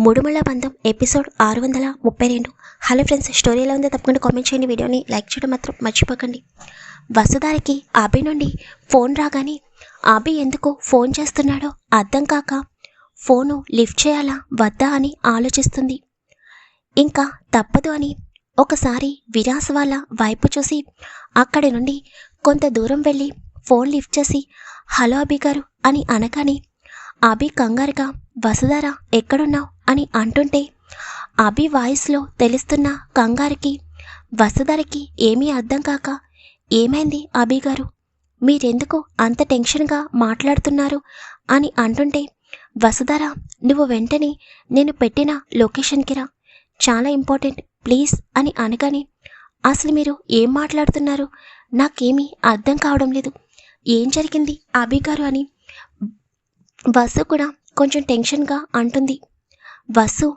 ముడుమల బంధం ఎపిసోడ్ ఆరు వందల ముప్పై రెండు. హలో ఫ్రెండ్స్ స్టోరీ ఎలా ఉందో? తప్పకుండా కామెంట్ చేయండి. వీడియోని లైక్ చేయడం మాత్రం మర్చిపోకండి. వసుధారికి ఆబి నుండి ఫోన్ రాగానే ఆబి ఎందుకు ఫోన్ చేస్తున్నాడో అర్థం కాక ఫోను లిఫ్ట్ చేయాలా? వద్దా? అని ఆలోచిస్తుంది. ఇంకా తప్పదు అని ఒకసారి విరాస్ వాళ్ళ వైపు చూసి అక్కడి నుండి కొంత దూరం వెళ్ళి ఫోన్ లిఫ్ట్ చేసి హలో అబి గారు అని అనగానే అభి కంగారుగా వసుధార ఎక్కడున్నావు? అని అంటుంటే అభి వాయిస్లో తెలుస్తున్న కంగారుకి వసుధారకి ఏమీ అర్థం కాక ఏమైంది అభి గారు? మీరెందుకు అంత టెన్షన్గా మాట్లాడుతున్నారు? అని అంటుంటే వసుధార నువ్వు వెంటనే నేను పెట్టిన లొకేషన్కి రా. చాలా ఇంపార్టెంట్ ప్లీజ్ అని అనగానే అసలు మీరు ఏం మాట్లాడుతున్నారు? నాకేమీ అర్థం కావడం లేదు. ఏం జరిగింది అభి గారు? అని వసు కూడా కొంచెం టెన్షన్గా అంటుంది. వసు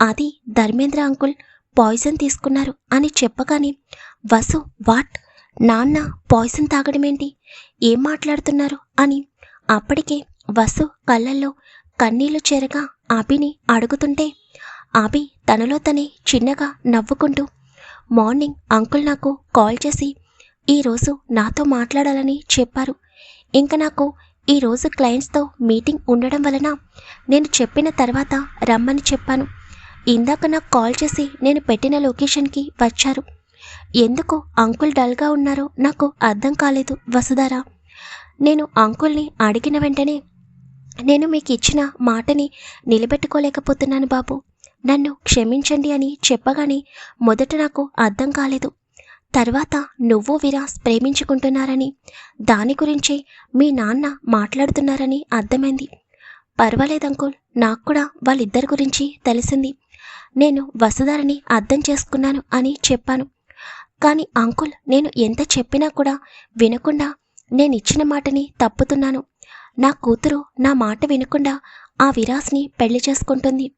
అది ధర్మేంద్ర అంకుల్ పాయిజన్ తీసుకున్నారు అని చెప్పగానే వసు వాట్? నాన్న పాయిజన్ తాగడమేంటి? ఏం మాట్లాడుతున్నారు? అని అప్పటికే వసు కళ్ళల్లో కన్నీళ్ళు చేరగా అభిని అడుగుతుంటే అభి తనలో తనే చిన్నగా నవ్వుకుంటూ మార్నింగ్ అంకుల్ నాకు కాల్ చేసి ఈరోజు నాతో మాట్లాడాలని చెప్పారు. ఇంకా నాకు ఈరోజు క్లయింట్స్తో మీటింగ్ ఉండడం వలన నేను చెప్పిన తర్వాత రమ్మని చెప్పాను. ఇందాక నాకు కాల్ చేసి నేను పెట్టిన లొకేషన్కి వచ్చారు. ఎందుకు అంకుల్ డల్గా ఉన్నారో నాకు అర్థం కాలేదు వసుధారా. నేను అంకుల్ని అడిగిన వెంటనే నేను మీకు ఇచ్చిన మాటని నిలబెట్టుకోలేకపోతున్నాను బాబు. నన్ను క్షమించండి అని చెప్పగానే మొదట నాకు అర్థం కాలేదు. తర్వాత నువ్వు విరాస్ ప్రేమించుకుంటున్నారని దాని గురించి మీ నాన్న మాట్లాడుతున్నారని అర్థమైంది. పర్వాలేదు అంకుల్ నాకు కూడా వాళ్ళిద్దరి గురించి తెలిసింది. నేను వసుధారని అర్థం చేసుకున్నాను అని చెప్పాను. కానీ అంకుల్ నేను ఎంత చెప్పినా కూడా వినకుండా నేను ఇచ్చిన మాటని తప్పుతున్నాను. నా కూతురు నా మాట వినకుండా ఆ విరాస్ని పెళ్ళి చేసుకుంటుంది.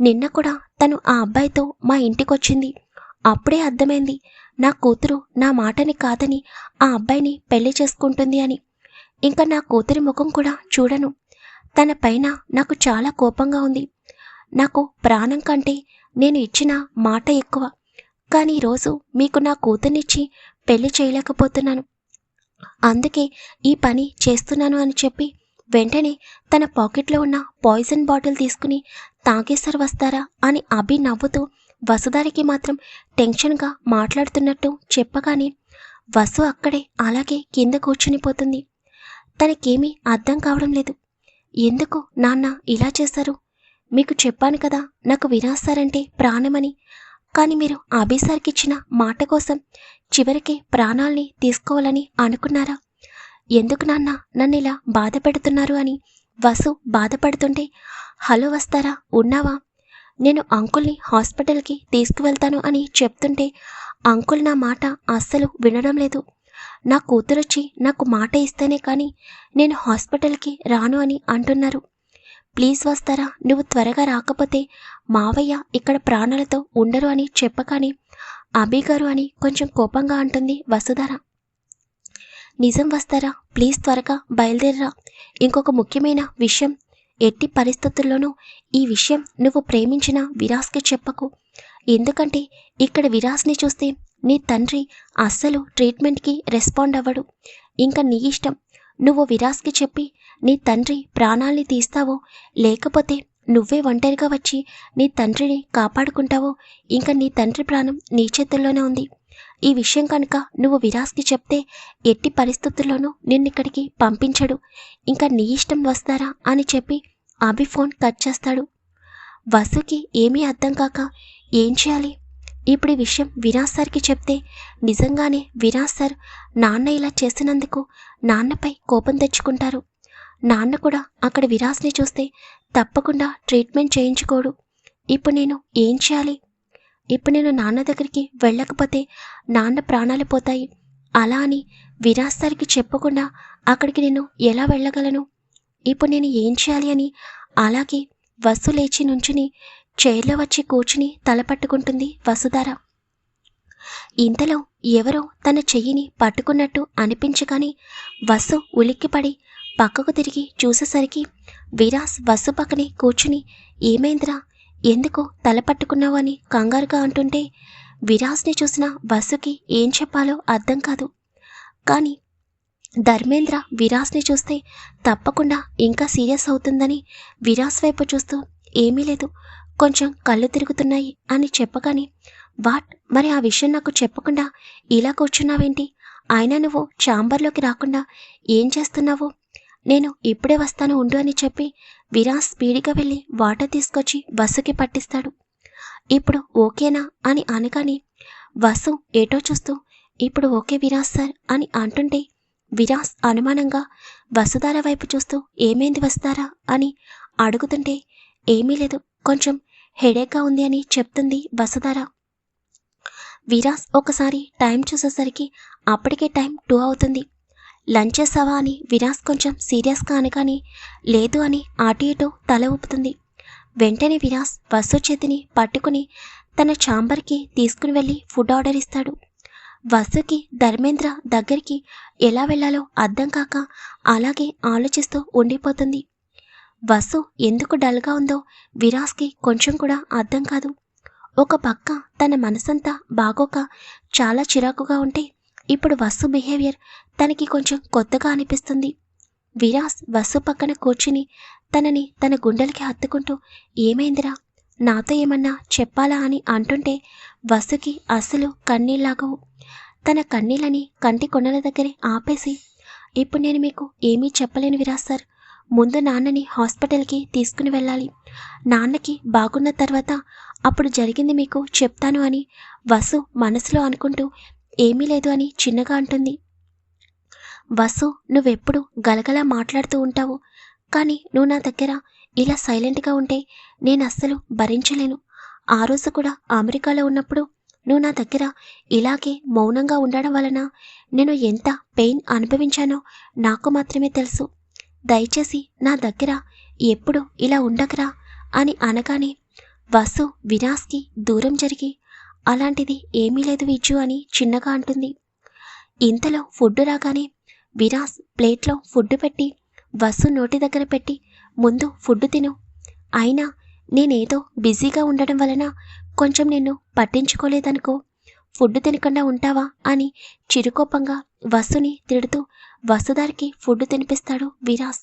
నిన్న కూడా తను ఆ అబ్బాయితో మా ఇంటికొచ్చింది. అప్పుడే అర్థమైంది. నా కూతురు నా మాటని కాదని ఆ అబ్బాయిని పెళ్ళి చేసుకుంటుంది అని. ఇంకా నా కూతురి ముఖం కూడా చూడను. తన పైన నాకు చాలా కోపంగా ఉంది. నాకు ప్రాణం కంటే నేను ఇచ్చిన మాట ఎక్కువ. కానీ ఈరోజు మీకు నా కూతుర్నిచ్చి పెళ్ళి చేయలేకపోతున్నాను. అందుకే ఈ పని చేస్తున్నాను అని చెప్పి వెంటనే తన పాకెట్లో ఉన్న పాయిజన్ బాటిల్ తీసుకుని తాగేసరి వస్తారా అని అభి నవ్వుతూ వసుధారికి మాత్రం టెన్షన్గా మాట్లాడుతున్నట్టు చెప్పగానే వసు అక్కడే అలాగే కింద కూర్చునిపోతుంది తనకేమీ అర్థం కావడం లేదు. ఎందుకు నాన్న ఇలా చేశారు? మీకు చెప్పాను కదా నాకు వినాస్తారంటే ప్రాణమని. కానీ మీరు అభిసార్కి ఇచ్చిన మాట కోసం చివరికి ప్రాణాల్ని తీసుకోవాలని అనుకున్నారా? ఎందుకు నాన్న నన్ను ఇలా బాధ పెడుతున్నారు అని వసు బాధపడుతుంటే హలో వస్తారా? ఉన్నావా? నేను అంకుల్ని హాస్పిటల్కి తీసుకువెళ్తాను అని చెప్తుంటే అంకుల్ నా మాట అస్సలు వినడం లేదు. నా కూతురొచ్చి నాకు మాట ఇస్తేనే కానీ నేను హాస్పిటల్కి రాను అని అంటున్నారు. ప్లీజ్ వస్తారా? నువ్వు త్వరగా రాకపోతే మావయ్య ఇక్కడ ప్రాణాలతో ఉండరు అని చెప్పగానే అభిగారు అని కొంచెం కోపంగా అంటుంది వసుధార. నిజం వస్తారా? ప్లీజ్ త్వరగా బయలుదేరరా. ఇంకొక ముఖ్యమైన విషయం ఎట్టి పరిస్థితుల్లోనూ ఈ విషయం నువ్వు ప్రేమించిన విరాస్కి చెప్పకు. ఎందుకంటే ఇక్కడ విరాస్ని చూస్తే నీ తండ్రి అస్సలు ట్రీట్మెంట్కి రెస్పాండ్ అవ్వడు. ఇంకా నీ ఇష్టం నువ్వు విరాస్కి చెప్పి నీ తండ్రి ప్రాణాల్ని తీస్తావో లేకపోతే నువ్వే ఒంటరిగా వచ్చి నీ తండ్రిని కాపాడుకుంటావో? ఇంకా నీ తండ్రి ప్రాణం నీ చేతుల్లోనే ఉంది. ఈ విషయం కనుక నువ్వు విరాస్కి చెప్తే ఎట్టి పరిస్థితుల్లోనూ నిన్నిక్కడికి పంపించడు. ఇంకా నీ ఇష్టం వస్తారా అని చెప్పి అభి ఫోన్ కట్ చేస్తాడు. వసుకి ఏమీ అర్థం కాక ఏం చేయాలి? ఇప్పుడు ఈ విషయం విరాజ్ సార్కి చెప్తే నిజంగానే విరాజ్ సార్ నాన్న ఇలా చేసినందుకు నాన్నపై కోపం తెచ్చుకుంటారు. నాన్న కూడా అక్కడ విరాస్ని చూస్తే తప్పకుండా ట్రీట్మెంట్ చేయించుకోడు. ఇప్పుడు నేను ఏం చేయాలి? ఇప్పుడు నేను నాన్న దగ్గరికి వెళ్ళకపోతే నాన్న ప్రాణాలు పోతాయి. అలా అని విరాస్ సార్కి చెప్పకుండా అక్కడికి నేను ఎలా వెళ్ళగలను? ఇప్పుడు నేను ఏం చేయాలి అని అలాగే వసు లేచి నుంచుని చైర్లో వచ్చి కూర్చుని తలపట్టుకుంటుంది వసుధార. ఇంతలో ఎవరో తన చెయ్యిని పట్టుకున్నట్టు అనిపించగాని వసు ఉలిక్కిపడి పక్కకు తిరిగి చూసేసరికి విరాస్ బస్సు పక్కనే కూర్చుని ఏమైందిరా? ఎందుకు తల పట్టుకున్నావు అని కంగారుగా అంటుంటే విరాస్ని చూసిన వసుకి ఏం చెప్పాలో అర్థం కాదు. కానీ ధర్మేంద్ర విరాస్ని చూస్తే తప్పకుండా ఇంకా సీరియస్ అవుతుందని విరాస్ వైపు చూస్తూ ఏమీ లేదు కొంచెం కళ్ళు తిరుగుతున్నాయి అని చెప్పగానే వాట్? మరి ఆ విషయం నాకు చెప్పకుండా ఇలా కూర్చున్నావేంటి? అయినా నువ్వు ఛాంబర్లోకి రాకుండా ఏం చేస్తున్నావు? నేను ఇప్పుడే వస్తాను ఉండు అని చెప్పి విరాస్ స్పీడ్గా వెళ్ళి వాటర్ తీసుకొచ్చి వసుకి పట్టిస్తాడు. ఇప్పుడు ఓకేనా అని అనగానే వసు ఏటో చూస్తూ ఇప్పుడు ఓకే విరాస్ సార్ అని అంటుంటే విరాస్ అనుమానంగా వసుధార వైపు చూస్తూ ఏమైంది వస్తారా అని అడుగుతుంటే ఏమీ లేదు కొంచెం హెడేక్గా ఉంది అని చెప్తుంది వసుధార విరాస్ ఒకసారి టైం చూసేసరికి అప్పటికే టైం టూ అవుతుంది. లంచ్ చేసావా అని వినాస్ కొంచెం సీరియస్గా అనగానే లేదు అని అటు ఇటు తల ఊపుతుంది. వెంటనే వినాస్ వసు చేతిని పట్టుకుని తన ఛాంబర్కి తీసుకుని వెళ్ళి ఫుడ్ ఆర్డర్ ఇస్తాడు. వసుకి ధర్మేంద్ర దగ్గరికి ఎలా వెళ్ళాలో అర్థం కాక అలాగే ఆలోచిస్తూ ఉండిపోతుంది. వసు ఎందుకు డల్గా ఉందో విరాస్కి కొంచెం కూడా అర్థం కాదు. ఒక పక్క తన మనసంతా బాగోక చాలా చిరాకుగా ఉంటే ఇప్పుడు వసు బిహేవియర్ తనకి కొంచెం కొత్తగా అనిపిస్తుంది. విరాస్ వసు పక్కన కూర్చుని తనని తన గుండెలకి హత్తుకుంటూ ఏమైందిరా? నాతో ఏమన్నా చెప్పాలా? అని అంటుంటే వసుకి అసలు కన్నీళ్ళాగవు తన కన్నీళ్ళని కంటి కొండల దగ్గరే ఆపేసి ఇప్పుడు నేను మీకు ఏమీ చెప్పలేను విరాస్ సార్. ముందు నాన్నని హాస్పిటల్కి తీసుకుని వెళ్ళాలి. నాన్నకి బాగున్న తర్వాత అప్పుడు జరిగింది మీకు చెప్తాను అని వసు మనసులో అనుకుంటూ ఏమీ లేదు అని చిన్నగా అంటుంది. వసు నువ్వెప్పుడు గలగలా మాట్లాడుతూ ఉంటావు. కానీ నువ్వు నా దగ్గర ఇలా సైలెంట్గా ఉంటే నేను అస్సలు భరించలేను. ఆ రోజు కూడా అమెరికాలో ఉన్నప్పుడు నువ్వు నా దగ్గర ఇలాగే మౌనంగా ఉండడం వలన నేను ఎంత పెయిన్ అనుభవించానో నాకు మాత్రమే తెలుసు. దయచేసి నా దగ్గర ఎప్పుడు ఇలా ఉండకరా అని అనగానే వసు వినాస్కి దూరం జరిగి అలాంటిది ఏమీ లేదు విజ్జు అని చిన్నగా అంటుంది. ఇంతలో ఫుడ్ రాగానే విరాస్ ప్లేట్లో ఫుడ్ పెట్టి వసు నోటి దగ్గర పెట్టి ముందు ఫుడ్ తిను. అయినా నేనేదో బిజీగా ఉండడం వలన కొంచెం నిన్ను పట్టించుకోలేదనుకో ఫుడ్ తినకుండా ఉంటావా అని చిరుకోపంగా వసుని తిడుతూ వసుదారికి food తినిపిస్తాడు Viraj.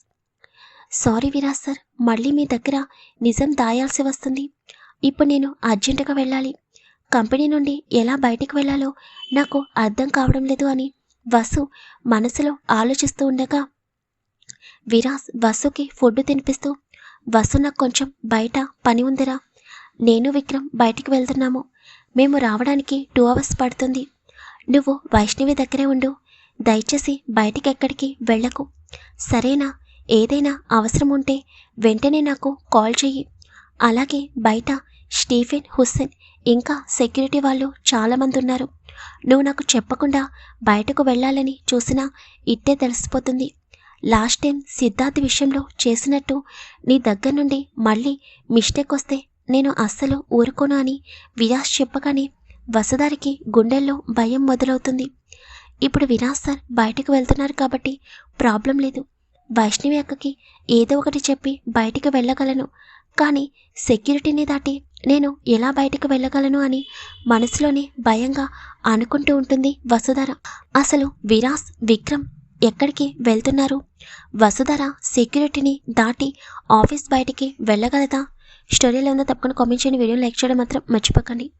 Sorry Viraj sir మళ్ళీ మీ దగ్గర నిజం దాయాల్సి వస్తుంది. ఇప్పుడు నేను అర్జెంటుగా వెళ్ళాలి. కంపెనీ నుండి ఎలా బయటికి వెళ్ళాలో నాకు అర్థం కావడం లేదు అని వసు మనసులో ఆలోచిస్తూ ఉండగా విరాస్ వసుకి ఫుడ్ తినిపిస్తూ వసు నాకు కొంచెం బయట పని ఉందిరా. నేను విక్రమ్ బయటికి వెళ్తున్నాము. మేము రావడానికి టూ అవర్స్ పడుతుంది. నువ్వు వైష్ణవి దగ్గరే ఉండు. దయచేసి బయటికి ఎక్కడికి వెళ్ళకు. సరేనా? ఏదైనా అవసరం ఉంటే వెంటనే నాకు కాల్ చెయ్యి. అలాగే బయట స్టీఫెన్ హుస్సేన్ ఇంకా సెక్యూరిటీ వాళ్ళు చాలామంది ఉన్నారు. నువ్వు నాకు చెప్పకుండా బయటకు వెళ్ళాలని చూసినా ఇట్టే తెలిసిపోతుంది. లాస్ట్ టైం సిద్ధార్థ్ విషయంలో చేసినట్టు నీ దగ్గర నుండి మళ్ళీ మిస్టేక్ వస్తే నేను అస్సలు ఊరుకోను అని విరాస్ చెప్పగానే వసదారికి గుండెల్లో భయం మొదలవుతుంది. ఇప్పుడు వినాస్ సార్ బయటకు వెళ్తున్నారు కాబట్టి ప్రాబ్లం లేదు. వైష్ణవి అక్కకి ఏదో ఒకటి చెప్పి బయటికి వెళ్ళగలను. కానీ సెక్యూరిటీని దాటి నేను ఎలా బయటకు వెళ్ళగలను అని మనసులోనే భయంగా అనుకుంటూ ఉంటుంది వసుధర. అసలు విరాస్ విక్రమ్ ఎక్కడికి వెళ్తున్నారు? వసుధర సెక్యూరిటీని దాటి ఆఫీస్ బయటికి వెళ్ళగలదా? స్టోరీలో ఉందో తప్పకుండా కామెంట్ చేయండి. వీడియో లైక్ చేయడం మాత్రం మర్చిపోకండి.